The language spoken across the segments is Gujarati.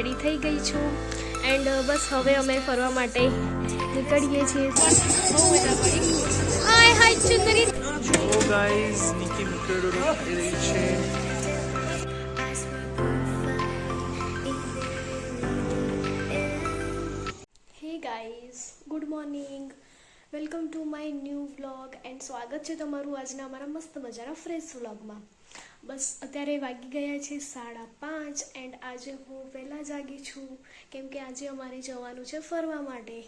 રેડી થઈ ગઈ છું. એન્ડ બસ હવે અમે ફરવા માટે નીકળીએ છીએ. બહુ મજા પડી. હાય હાય ચુંદરી. જો ગાઈઝ નિકી મુકેડો ખાઈ રહી છે. Hey guys good morning welcome to my new vlog and સ્વાગત છે તમારું આજના અમારા મસ્ત મજાના ફ્રેશ વ્લોગમાં બસ, અત્યારે વાગી ગયા છે સાડા પાંચ એન્ડ આજે હું વહેલા જાગી છું, કેમ કે આજે અમારે જવાનું છે ફરવા માટે.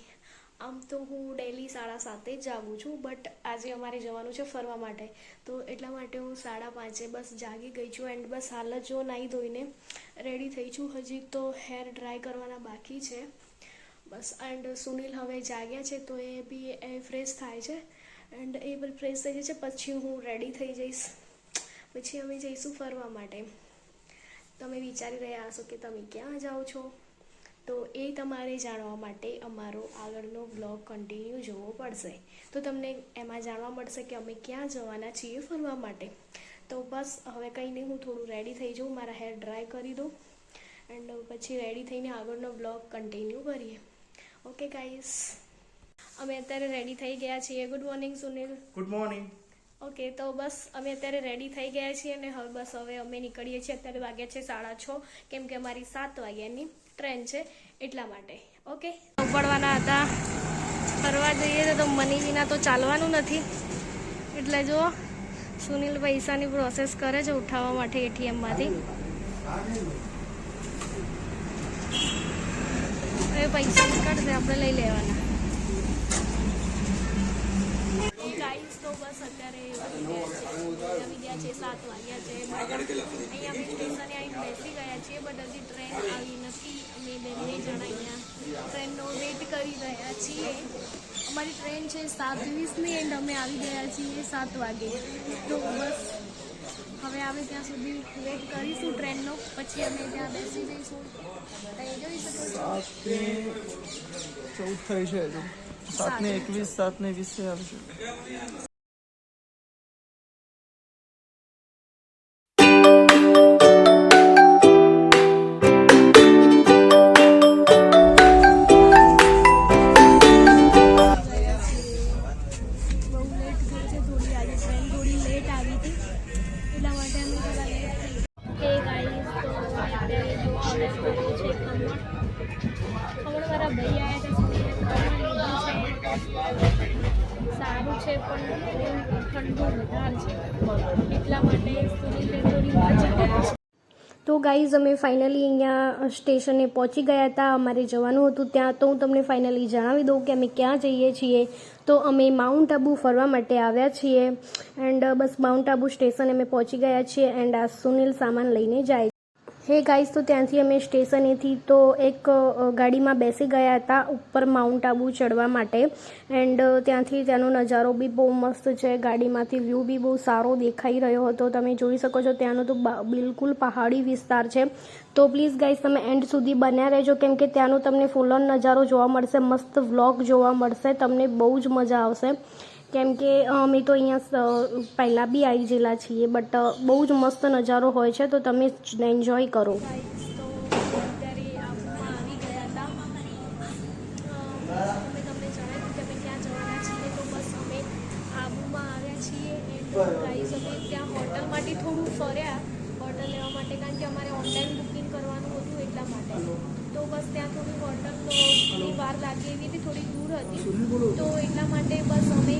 આમ તો હું ડેલી સાડા સાતે જાગું છું બટ આજે અમારે જવાનું છે ફરવા માટે. તો એટલા માટે હું સાડા પાંચે બસ જાગી ગઈ છું એન્ડ બસ હાલ જ જો નાહી ધોઈને રેડી થઈ છું. હજી તો હેર ડ્રાય કરવાના બાકી છે. બસ એન્ડ સુનિલ હવે જાગ્યા છે, તો એ બી એ ફ્રેશ થાય છે એન્ડ એ પણ ફ્રેશ થઈ જાય છે પછી હું રેડી થઈ જઈશ. પછી અમે જઈશું ફરવા માટે. તમે વિચારી રહ્યા હશો કે તમે ક્યાં જાઓ છો? તો એ તમારે જાણવા માટે અમારો આગળનો બ્લોગ કન્ટિન્યુ જોવો પડશે. તો તમને એમાં જાણવા મળશે કે અમે ક્યાં જવાના છીએ ફરવા માટે. તો બસ, હવે કંઈ નહીં હું થોડું રેડી થઈ જાઉં, મારા હેર ડ્રાય કરી દઉં એન્ડ પછી રેડી થઈને આગળનો બ્લોગ કન્ટિન્યુ કરીએ. ઓકે ગાઈસ અમે અત્યારે રેડી થઈ ગયા છીએ. Good morning Sunil. Good morning okay તો બસ અમે અત્યારે રેડી થઈ ગયા છીએ અને હવે બસ હવે અમે નીકળીએ છીએ. અત્યારે વાગ્યા છે સાડા છ. કેમ કે અમારી સાત વાગ્યાની ટ્રેન છે એટલા માટે. ઓકે ઉપડવાના હતા. ફરવા જઈએ તો મની વિના તો ચાલવાનું નથી. એટલે જો સુનિલ પૈસાની પ્રોસેસ કરે છે ઉઠાવવા માટે એટીએમમાંથી હવે પૈસા નીકળશે આપણે લઈ લેવાના. તો બસ અત્યારે આવી ગયા છે, સાત વાગ્યા છે. અહીંયા અમે સ્ટેશને આવીને બેસી ગયા છીએ, બટ હજી ટ્રેન આવી નથી. અમે બંને જણા અહીંયા ટ્રેનનો વેટ કરી રહ્યા છીએ. અમારી ટ્રેન છે સાત વીસની એન્ડ અમે આવી ગયા છીએ સાત વાગે. તો બસ હવે આવે ત્યાં સુધી વેટ કરીશું ટ્રેનનો. પછી અમે ત્યાં બેસી જઈશું. તમે જોઈ શકો છો. ચૌદ થઈ છે સાત સાતને એકવીસ, સાતને વીસે આવશે ગાઈઝ અમે ફાઇનલી અહીંયા સ્ટેશને પહોંચી ગયા હતા. અમારે જવાનું હતું ત્યાં. તો હું તમને ફાઇનલી જણાવી દઉં કે અમે ક્યાં જઈએ છીએ. તો અમે માઉન્ટ આબુ ફરવા માટે આવ્યા છીએ. એન્ડ બસ માઉન્ટ આબુ સ્ટેશન અમે પહોંચી ગયા છીએ. એન્ડ આ સુનિલ સામાન લઈને જાય હે ગાઈઝ તો ત્યાંથી અમે સ્ટેશનેથી તો એક ગાડીમાં બેસી ગયા હતા ઉપર માઉન્ટ આબુ ચડવા માટે. એન્ડ ત્યાંથી ત્યાંનો નજારો બી બહુ મસ્ત છે. ગાડીમાંથી વ્યૂ બી બહુ સારો દેખાઈ રહ્યો હતો. તમે જોઈ શકો છો ત્યાંનો તો બિલકુલ પહાડી વિસ્તાર છે. તો પ્લીઝ ગાઈઝ તમે એન્ડ સુધી બન્યા રહેજો. કેમ કે ત્યાંનો તમને ફૂલ નજારો જોવા મળશે, મસ્ત વ્લોગ જોવા મળશે, તમને બહુ જ મજા આવશે. કેમ કે અમે તો અહીંયા પહેલાં બી આવી ગયેલા છીએ બટ બહુ જ મસ્ત નજારો હોય છે, તો તમે એન્જોય કરો ત્યાં હોટલમાંથી થોડું ફર્યા હોટલ લેવા માટે કારણ કે અમારે ઓનલાઈન બુકિંગ કરવાનું હતું એટલા માટે તો બસ ત્યાં થોડી હોટલ થોડી વાર લાગી એવી હતી થોડી દૂર હતી તો એટલા માટે બસ અમે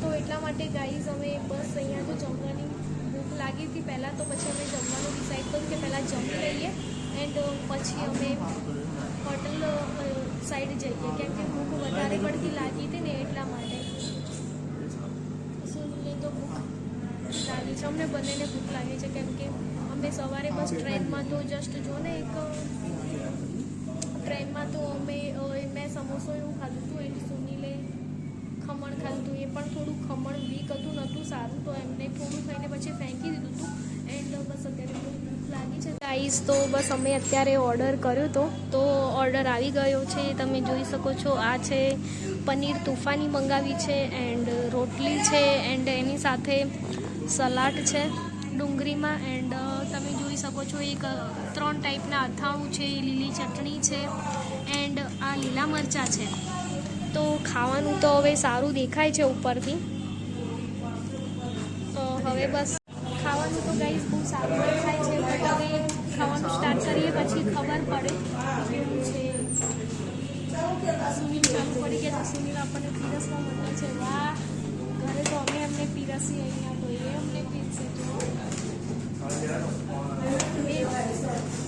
તો એટલા માટે ગાઈઝ અમે બસ અહીંયા જો જમવાની ભૂખ લાગી હતી પહેલાં તો પછી અમે જમવાનું ડિસાઈડ કર્યું કે પહેલાં જમી લઈએ એન્ડ પછી અમે હોટલ સાઈડ જઈએ. કેમ કે ભૂખ વધારે પડતી લાગી હતી ને એટલા માટે. મને તો ભૂખ લાગી છે. અમને બંનેને ભૂખ લાગી છે. કેમ કે અમે સવારે બસ ટ્રેનમાં તો જસ્ટ જો ને એક ટ્રેનમાં તો અમે મેં સમોસો એવું ખાધું હતું, એટલે સુનિલે ખમણ ખાધું હતું. એ પણ થોડું ખમણ વીક હતું, નહોતું સારું. તો એમને થોડું ખાઈને પછી ફેંકી દીધું હતું. એન્ડ બસ અત્યારે ગાઈસ તો બસ અમે અત્યારે ઓર્ડર કર્યો હતો તો ઓર્ડર આવી ગયો છે, તમે જોઈ શકો છો, આ છે પનીર તુફાની મંગાવી છે એન્ડ રોટલી છે એન્ડ એની સાથે સલાડ છે ડુંગળીમાં એન્ડ તમે જોઈ શકો છો એક ત્રણ ટાઈપના અથાણું છે, લીલી ચટણી છે એન્ડ આ લીલા મરચાં છે. તો ખાવાનું તો હવે સારું દેખાય છે ઉપરથી. તો હવે બસ ખાવાનું તો ગાઈઝ બહુ સારું દેખાય છે. સ્ટાર્ટ કરીએ, પછી ખબર પડે કેવું છે. સુનિલ ચાલુ પડી ગયા છે. સુનિલ આપણને પીરસવા મળે છે. વાહ, ઘરે તો અમે અમને પીરસી અહીંયા તો એ અમને પીરસે જો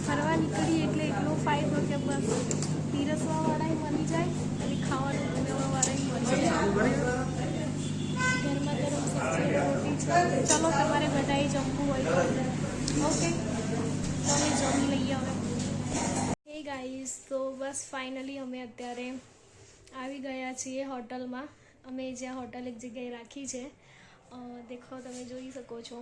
ફરવા નીકળીએ એટલે એટલો ફાયદો કે બસ પીરસવા વાળા મળી જાય અને ખાવાનું બનાવવા વાળા મળી જાય. ઘરમાં ગરમ સબ્જી રોટી ચલો, તમારે બધાએ જમવું હોય તો. ઓકે. તો અમે જમી લઈએ હવે. ગાઈઝ તો બસ ફાઇનલી અમે અત્યારે આવી ગયા છીએ હોટલમાં. અમે જ્યાં હોટલ એક જગ્યાએ રાખી છે. દેખો, તમે જોઈ શકો છો.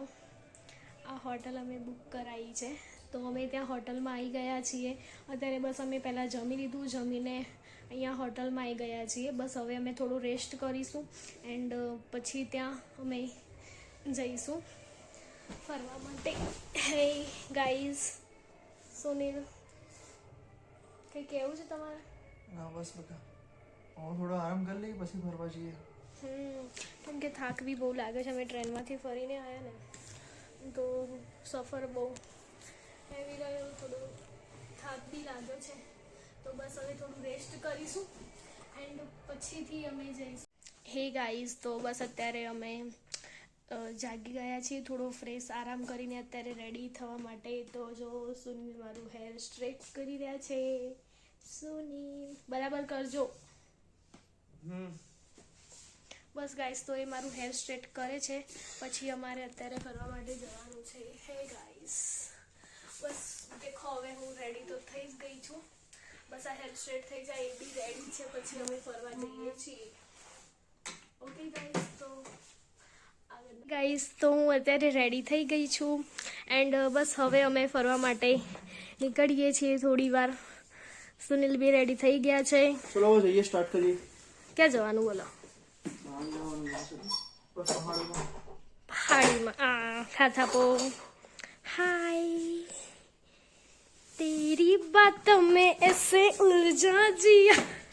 આ હોટલ અમે બુક કરાવી છે. તો અમે ત્યાં હોટલમાં આવી ગયા છીએ. અત્યારે બસ અમે પહેલાં જમી લીધું, જમીને અહીંયા હોટલમાં આવી ગયા છીએ. બસ હવે અમે થોડું રેસ્ટ કરીશું એન્ડ પછી ત્યાં અમે જઈશું. ફરવા માટે. હે ગાઈઝ સુનિલ કંઈ કહેવું છે તમારે? ના બસ બકા. હું થોડો આરામ કરી લઈએ પછી ફરવા જઈએ. હમ કેમ કે થાક બી બહુ લાગે છે અમે ટ્રેનમાંથી ફરીને આવ્યા ને. તો સફર બહુ હેવી રહ્યો થોડો થાક બી લાગ્યો છે. તો બસ હવે થોડું રેસ્ટ કરીશું એન્ડ પછીથી અમે જઈશું. હે ગાઈઝ તો બસ અત્યારે અમે જાગી ગયા છીએ થોડો ફ્રેશ આરામ કરીને અત્યારે રેડી થવા માટે. તો જો સુનિલ મારું હેર સ્ટ્રેટ કરી રહ્યા છે. સુનિલ બરાબર કરજો. બસ ગાઈસ તો એ મારું હેર સ્ટ્રેટ કરે છે. પછી અમારે અત્યારે ફરવા માટે જવાનું છે. હે ગાઈસ બસ દેખો હવે હું રેડી તો થઈ જ ગઈ છું. બસ આ હેર સ્ટ્રેટ થઈ જાય એ બી રેડી છે. પછી અમે ફરવા જઈએ છીએ. ઓકે ગાઈસ તો ગાઈસ તો હું અત્યારે રેડી થઈ ગઈ છું એન્ડ બસ હવે અમે ફરવા માટે નીકળીએ છીએ થોડી વાર સુનિલ બી રેડી થઈ ગયા છે ચલો જઈએ સ્ટાર્ટ કરીએ ક્યાં જવાનું બોલો પહાડીમાં આ ખાથાપો હાય તેરી બાત મેં એસે ઉર્જા જીયા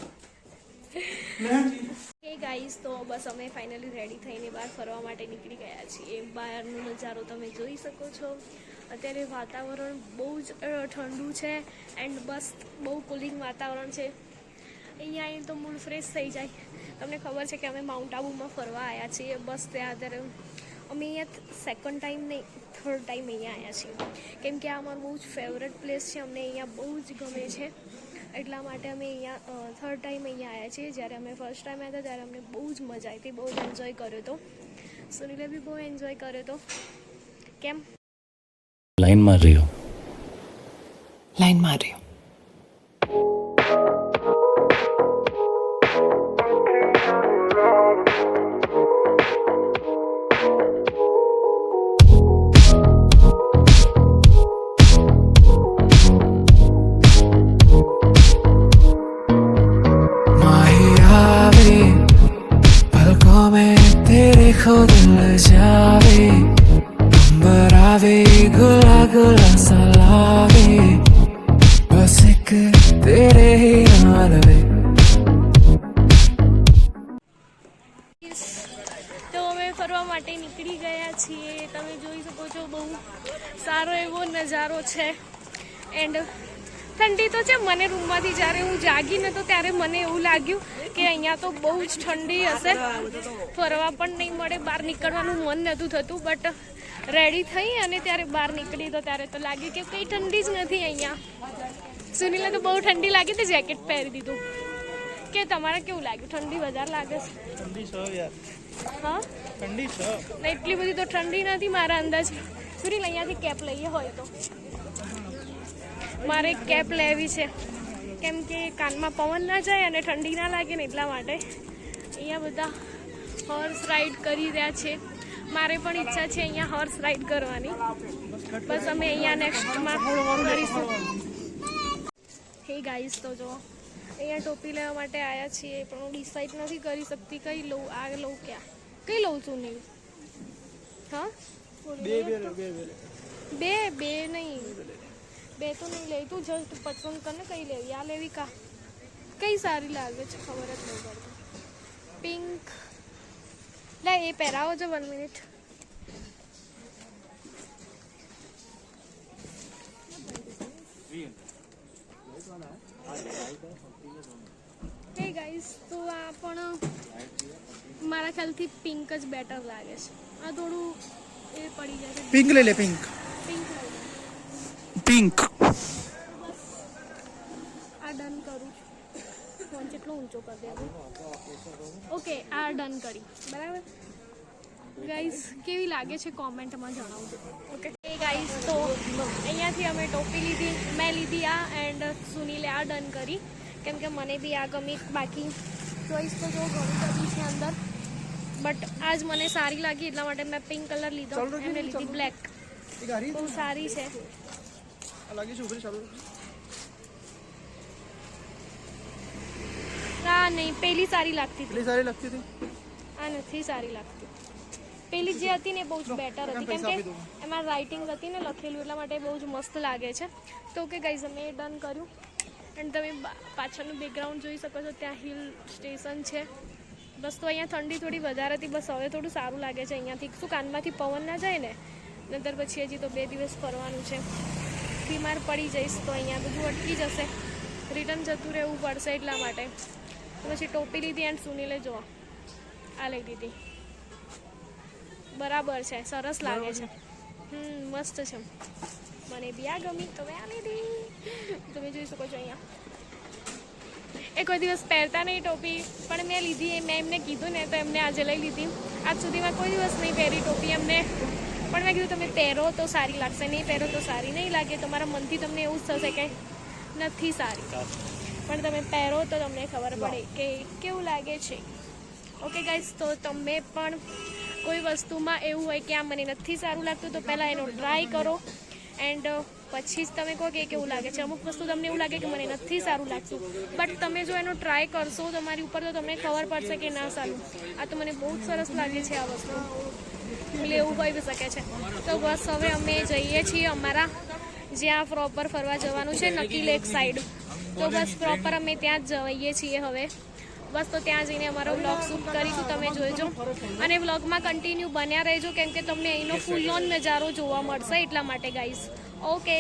ગાઈસ તો બસ અમે ફાઇનલી રેડી થઈને બહાર ફરવા માટે નીકળી ગયા છીએ. બહારનો નજારો તમે જોઈ શકો છો. અત્યારે વાતાવરણ બહુ જ ઠંડુ છે એન્ડ બસ બહુ કુલિંગ વાતાવરણ છે. અહીંયા આવીને તો મૂડ ફ્રેશ થઈ જાય. તમને ખબર છે કે અમે માઉન્ટ આબુમાં ફરવા આવ્યા છીએ. બસ ત્યાં અત્યારે અમે અહીંયા સેકન્ડ ટાઈમ નહીં થર્ડ ટાઈમ અહીંયા આવ્યા છીએ. કેમ કે આ અમારું બહુ જ ફેવરેટ પ્લેસ છે. અમને અહીંયા બહુ જ ગમે છે. એટલા માટે અમે અહીંયા થર્ડ ટાઈમ અહીંયા આવ્યા છીએ. જ્યારે અમે ફર્સ્ટ ટાઈમ આવ્યા હતા ત્યારે અમને બહુ જ મજા આવી હતી બહુ જ એન્જોય કર્યો હતો. સુનિલે બી બહુ એન્જોય કર્યો હતો. કેમ? લાઈનમાં રહ્યો. લાઈનમાં માર્યો તો અમે ફરવા માટે નીકળી ગયા છીએ. તમે જોઈ શકો છો બહુ સારો એવો નજારો છે. એન્ડ ઠંડી તો છે, મને રૂમમાંથી જ્યારે હું જાગી ને તો ત્યારે મને એવું લાગ્યું કે અહીંયા તો બહુ જ ઠંડી હશે. ફરવા પણ નહીં મળે, બહાર નીકળવાનું મન નહોતું થતું બટ રેડી થઈ અને ત્યારે બહાર નીકળી તો ત્યારે તો લાગ્યું કે કંઈ ઠંડી જ નથી અહીંયા. સુનિલે તો બહુ ઠંડી લાગી તો જેકેટ પહેરી દીધું. કે તમારે કેવું લાગ્યું? ઠંડી વધારે લાગે છે. ઠંડી યાર. હા? ઠંડી છે. ના એટલી બધી તો ઠંડી નથી મારા અંદાજ. સુરીલ અહીંયાથી કેપ લઈએ હોય તો. મારે કેપ લેવી છે. કેમ કે કાનમાં પવન ના જાય અને ઠંડી ના લાગે ને એટલા માટે. અહીંયા બધા હોર્સ રાઈડ કરી રહ્યા છે. મારે પણ ઈચ્છા છે અહીંયા હોર્સ રાઈડ કરવાની. બસ અમે અહીંયા નેક્સ્ટમાં કરીશું. હે ગાઈસ તો જો અહીંયા ટોપી લેવા માટે આવ્યા છીએ પણ હું ડિસાઈડ નથી કરી શકતી કઈ લઉં આ લઉં ક્યાં? કઈ લઉં છું નહીં. હા? બે બે બે નહીં. બે તો નહીં લેવી તું જસ્ટ પસંદ કરને કઈ લેવી. આ લેવી કા? કઈ સારી લાગે છે ખબર જ નહીં પડતી. પિંક લે એ પહેરાવો છો વન મિનિટ તો આ પણ મારા ખ્યાલથી પિંક જ બેટર લાગે છે. આ થોડું એ પડી જાય છે. પિંક લઈ લે પિંક. પિંક આ ડન કરું છું. ફોન જેટલો ઊંચો કરી દેવો ઓકે આ ડન કરી. બરાબર? ગાઈસ કેવી લાગે છે કોમેન્ટમાં જણાવજો. ઓકે. એ ગાઈસ તો અહીંયાથી અમે ટોપી લીધી મેં લીધી આ એન્ડ સુનીલે આ ડન કરી. કેમ કે મને બી આ ગમી બાકી ચોઈસ તો જો ઘણી બધી છે અંદર. બટ આજ મને સારી લાગી એટલા માટે મેં પિંક કલર લીધો એમને લીધી બ્લેક બહુ સારી છે. ના નહીં પેલી સારી લાગતી હતી. સારી લાગતી હતી? આ નથી સારી લાગતી. પેલી જે હતી ને બહુ જ બેટર હતી. કેમ કે એમાં રાઇટિંગ હતી ને લખેલું એટલા માટે બહુ જ મસ્ત લાગે છે. તો કે ગાઈઝ અમે ડન કર્યું. એન્ડ તમે પાછળનું બેકગ્રાઉન્ડ જોઈ શકો છો ત્યાં હિલ સ્ટેશન છે. બસ તો અહીંયા ઠંડી થોડી વધારે હતી બસ હવે થોડું સારું લાગે છે અહીંયાથી. શું કાનમાંથી પવન ના જાય ને? નંતર પછી હજી તો બે દિવસ ફરવાનું છે. બીમાર પડી જઈશ તો અહીંયા બધું અટકી જશે. રિટર્ન જતું રહેવું પડશે એટલા માટે. પછી ટોપી લીધી એન્ડ સુનીલે જો આ લઈ દીધી. બરાબર છે સરસ લાગે છે. હમ મસ્ત છે. મને બી આ ગમી તો મેં આ લીધી તમે જોઈ શકો છો અહીંયા. એ કોઈ દિવસ પહેરતા નહીં ટોપી પણ મેં લીધી એ મેં એમને કીધું ને તો એમને આજે લઈ લીધી. આજ સુધીમાં કોઈ દિવસ નહીં પહેરી ટોપી એમને. પણ મેં કીધું તમે પહેરો તો સારી લાગશે નહીં પહેરો તો સારી નહીં લાગે. તમારા મનથી તમને એવું જ થશે કે નથી સારી. પણ તમે પહેરો તો તમને ખબર પડે કે કેવું લાગે છે. ઓકે ગાઈઝ તો તમે પણ કોઈ વસ્તુમાં એવું હોય કે આ મને નથી સારું લાગતું તો પહેલાં એનો ટ્રાય કરો. એન્ડ પછી જ તમે કહો કે કેવું લાગે છે. અમુક વસ્તુ તમને એવું લાગે કે મને નથી સારું લાગતું. બટ તમે જો એનો ટ્રાય કરશો તમારી ઉપર, તો તમને ખબર પડશે કે ના સારું. આ તો મને બહુ જ સરસ લાગે છે આ વસ્તુ. એટલે એવું હોઈ શકે છે. તો બસ હવે અમે જઈએ છીએ અમારા, જ્યાં પ્રોપર ફરવા જવાનું છે નકી લેક સાઈડ તો બસ પ્રોપર અમે ત્યાં જ જઈએ છીએ હવે. બસ તો ત્યાં જઈને અમારો વ્લોગ શૂટ કરીશું તમે જોઈજો. અને વ્લોગમાં કન્ટિન્યુ બન્યા રહેજો કેમ કે તમને અહીંનો ફૂલ નજારો જોવા મળશે એટલા માટે ગાઈસ ઓકે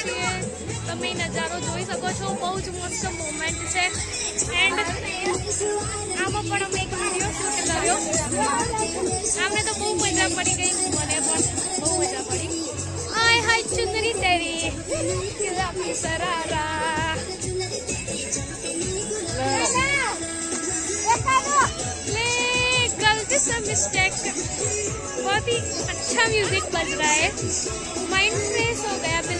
છીએ તમે નજારો જોઈ શકો છો બહુ જ મસ્ત મોમેન્ટ છે એન્ડ આમાં પણ અમે એક વિડીયો શૂટ કર્યો આમને તો બહુ મજા પડી ગઈ મને પણ બહુ મજા પડી આય હાય ચુંદરી તેરી ગુલાબી સરારા ले गलती से मिस्टेक बहुत ही अच्छा म्यूजिक बज रहा है माइंड फ्रेश हो गया बिल्कुल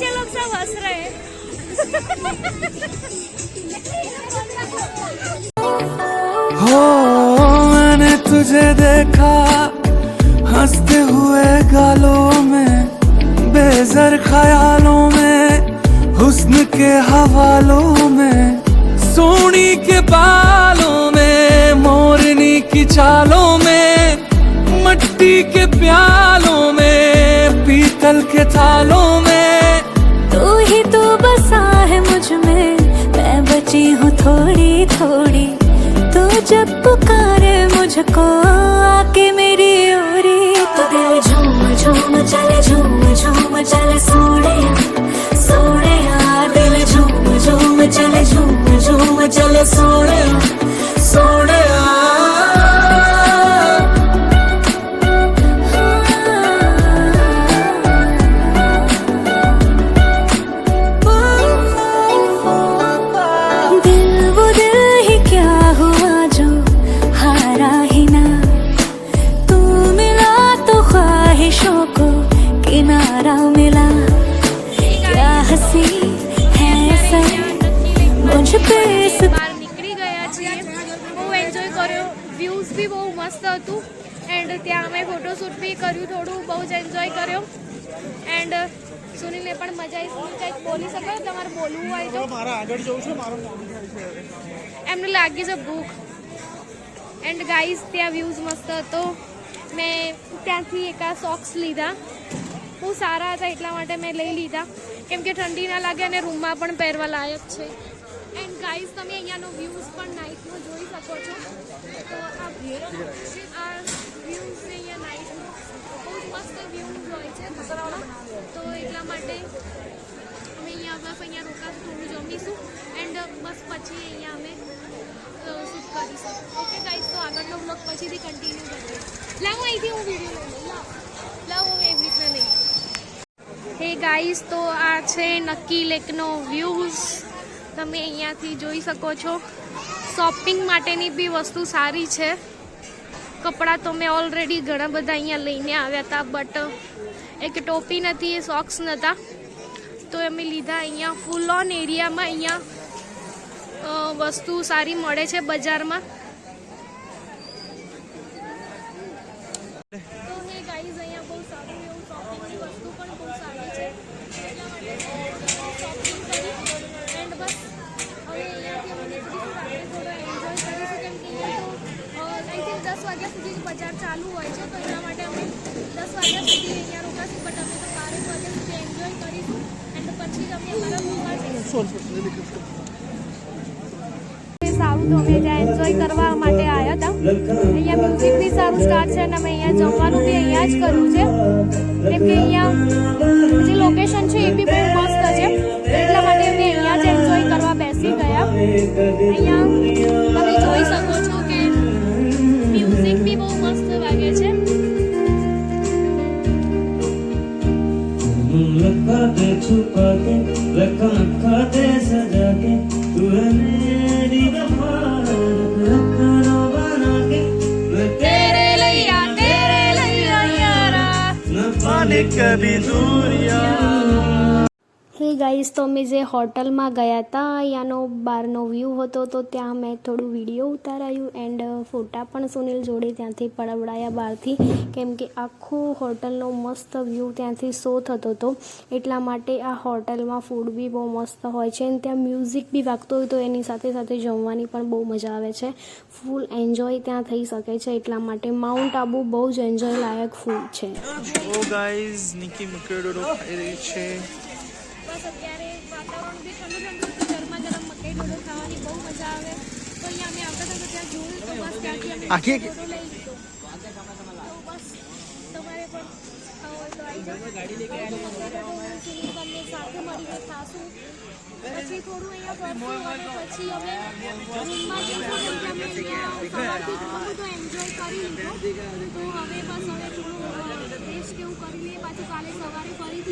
बच्चे लोग सब हंस रहे हैं। हो, मैंने तुझे देखा, हँसते हुए गालों में, बेजर ख्यालों में, हुस्न के हवालों में, सोनी के बालों में, मोरनी की चालों में, मट्टी के प्यालों में, पीतल के थालों में थोड़ी थोड़ी तू जब पुकारे मुझको आके मेरी ओरी तो दिल झूम झूम चले झूम झूम चले सोने વ્યૂઝ બી બહુ મસ્ત હતું. એન્ડ ત્યાં અમે ફોટોશૂટ બી કર્યું થોડું બહુ જ એન્જોય કર્યો. એન્ડ સુનિલને પણ મજા આવી. કંઈક બોલી શકો? તમારે બોલવું હોય તો. મારા આગળ છે મારો એમને લાગી છે ભૂખ. એન્ડ ગાઈઝ ત્યાં વ્યૂઝ મસ્ત હતો. મેં ત્યાંથી એકા સોક્સ લીધા. બહુ સારા હતા એટલા માટે મેં લઈ લીધા. કેમ કે ઠંડી ના લાગે અને રૂમમાં પણ પહેરવા લાયક છે. ગાઈઝ તમે અહીંયાનો વ્યૂઝ પણ નાઇટનો જોઈ શકો છો. તો આ આ વ્યૂઝ અહીંયા નાઇટનો બહુ જ મસ્ત વ્યૂઝ હોય છે તો એટલા માટે અમે અહીંયા બસ અહીંયા રોકાશું, થોડું જમીશું એન્ડ બસ પછી અહીંયા અમે શૂટ કરીશું. ઓકે ગાઈઝ તો આગળનો બ્લોગ પછીથી કન્ટિન્યુ કરીએ. લાવો અહીંથી હું વીડિયો લાવો. લાવો એવી રીતના નહીં હે ગાઈઝ તો આ છે નક્કી લેકનો વ્યૂઝ તમે અહીંયાથી જોઈ શકો છો. શોપિંગ માટેની બી વસ્તુ સારી છે. કપડાં તો મેં ઓલરેડી ઘણા બધા અહીંયા લઈને આવ્યા હતા બટ એક ટોપી નથી, એ સોક્સ નહોતા તો અમે લીધા અહીંયા ફૂલ ઓન એરિયામાં અહીંયા વસ્તુ સારી મળે છે બજારમાં તો હે ગાઈઝ અહીંયા બહુ સારું એવું શોપિંગની વસ્તુ પણ બહુ સારી છે એટલા માટે શોપિંગ કરી એન્ડ બસ હવે અહીંયાથી અમે નીકળીશું રાત્રે થોડો એન્જોય કરીશું કેમ કે અહીંયા તો આઈ થિંક દસ વાગ્યા સુધી જ બજાર ચાલુ હોય છે તો એટલા માટે અમે દસ વાગ્યા સુધી અહીંયા રોકાશું બટ અમે તો બારેક વાગ્યા સુધી એન્જોય કરીશું એન્ડ પછી જ અમે અમારા રૂમમાં જઈશું સોલ સોલ જલ્દી કર. સારું તો અમે એન્જોય કરવા માટે આવ્યા હતા. અહીંયા મ્યુઝિક બી છે અને અમે અહીંયા જમવાનું બી અહીંયા જ કર્યું છે. કેમ કે અહીંયા જે લોકેશન છે એ બી બહુ મસ્ત છે. એટલા માટે અમે અહીંયા જ એન્જોય કરવા બેસી ગયા. અહીંયા छुपा के रखा खाते सजा के तू है मेरी वफा कभी दूर यारा ગાઈઝ તો અમે જે હોટલમાં ગયા હતા અહીંયાનો બહારનો વ્યૂ હતો, તો ત્યાં મેં થોડું વીડિયો ઉતારાયું એન્ડ ફોટા પણ સુનિલ જોડે ત્યાંથી પડાવડાયા બહારથી. કેમ કે આખો હોટલનો મસ્ત વ્યૂ ત્યાંથી શો થતો હતો. એટલા માટે આ હોટલમાં ફૂડ બી બહુ મસ્ત હોય છે. અને ત્યાં મ્યુઝિક બી વાગતો હોય તો એની સાથે સાથે જમવાની પણ બહુ મજા આવે છે. ફૂલ એન્જોય ત્યાં થઈ શકે છે. એટલા માટે માઉન્ટ આબુ બહુ જ એન્જોય લાયક ફૂડ છે. ઓ ગાઈઝ, નિકી મકેડો ખાઈ રહી છે.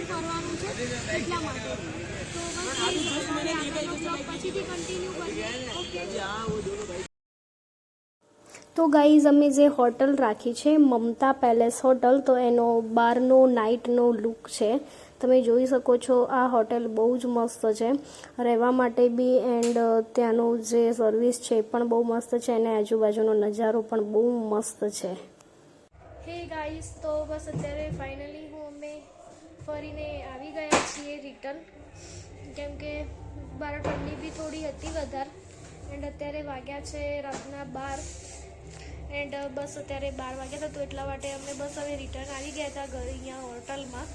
ફરવાનું છે. એટલા માટે તો બસ પછીથી કન્ટિન્યુ કરીએ. ઓકે તો ગાઈઝ, અમે જે હોટલ રાખી છે, મમતા પેલેસ હોટલ, તો એનો બારનો, નાઇટનો લુક છે. તમે જોઈ શકો છો, આ હોટલ બહુ જ મસ્ત છે. રહેવા માટે બી એન્ડ ત્યાંનું જે સર્વિસ છે એ પણ બહુ મસ્ત છે અને આજુબાજુનો નજારો પણ બહુ મસ્ત છે. હે ગાઈઝ, તો બસ અત્યારે ફાઇનલી હું અમે ફરીને આવી ગયા છીએ રિટર્ન. કેમ કે બહાર ઠંડી બી થોડી હતી વધારે. એન્ડ અત્યારે વાગ્યા છે રાતના બાર. એન્ડ બસ અત્યારે બાર વાગ્યા હતા તો એટલા માટે અમે બસ હવે રિટર્ન આવી ગયા હતા ઘરે અહીંયા હોટલમાં.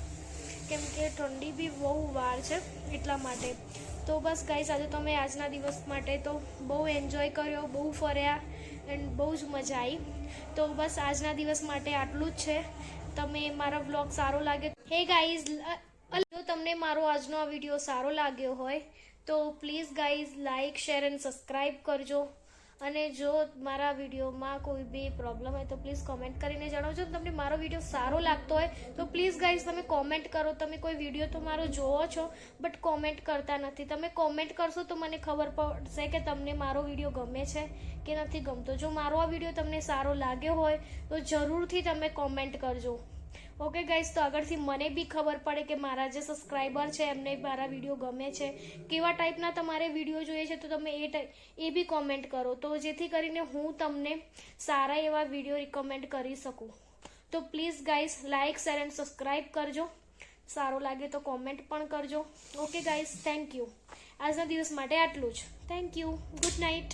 કેમ કે ઠંડી બી બહુ વાર છે એટલા માટે. તો બસ ગાઈસ આજે તો અમે આજના દિવસ માટે તો બહુ એન્જોય કર્યો, બહુ ફર્યા એન્ડ બહુ જ મજા આવી તો બસ આજના દિવસ માટે આટલું જ છે. તમે મારો બ્લોગ સારો લાગે હે ગાઈઝ જો તમને મારો આજનો આ વીડિયો સારો લાગ્યો હોય, તો please guys like share and subscribe કરજો. અને જો મારા વિડીયોમાં કોઈ બી પ્રોબ્લેમ હોય તો પ્લીઝ કોમેન્ટ કરીને જણાવજો. તમને મારો વીડિયો સારો લાગતો હોય તો પ્લીઝ ગાઈઝ તમે કોમેન્ટ કરો. તમે કોઈ વીડિયો તો મારો જોવો છો બટ કોમેન્ટ કરતા નથી. તમે કોમેન્ટ કરશો તો મને ખબર પડશે કે તમને મારો વીડિયો ગમે છે કે નથી ગમતો. જો મારો આ વીડિયો તમને સારો લાગ્યો હોય તો જરૂરથી તમે કોમેન્ટ કરજો. ઓકે ગાઈઝ તો આગળથી મને બી ખબર પડે કે મારા જે સબસ્ક્રાઈબર છે, એમને મારા વીડિયો ગમે છે. કેવા ટાઈપના તમારે વીડિયો જોઈએ છે, તો તમે એ એ બી કોમેન્ટ કરો. તો જેથી કરીને હું તમને સારા એવા વીડિયો રિકમેન્ડ કરી શકું. તો please guys like share and subscribe કરજો. સારો લાગે તો કોમેન્ટ પણ કરજો. ઓકે ગાઈઝ થેન્ક યુ આજના દિવસ માટે આટલું જ. Thank you good night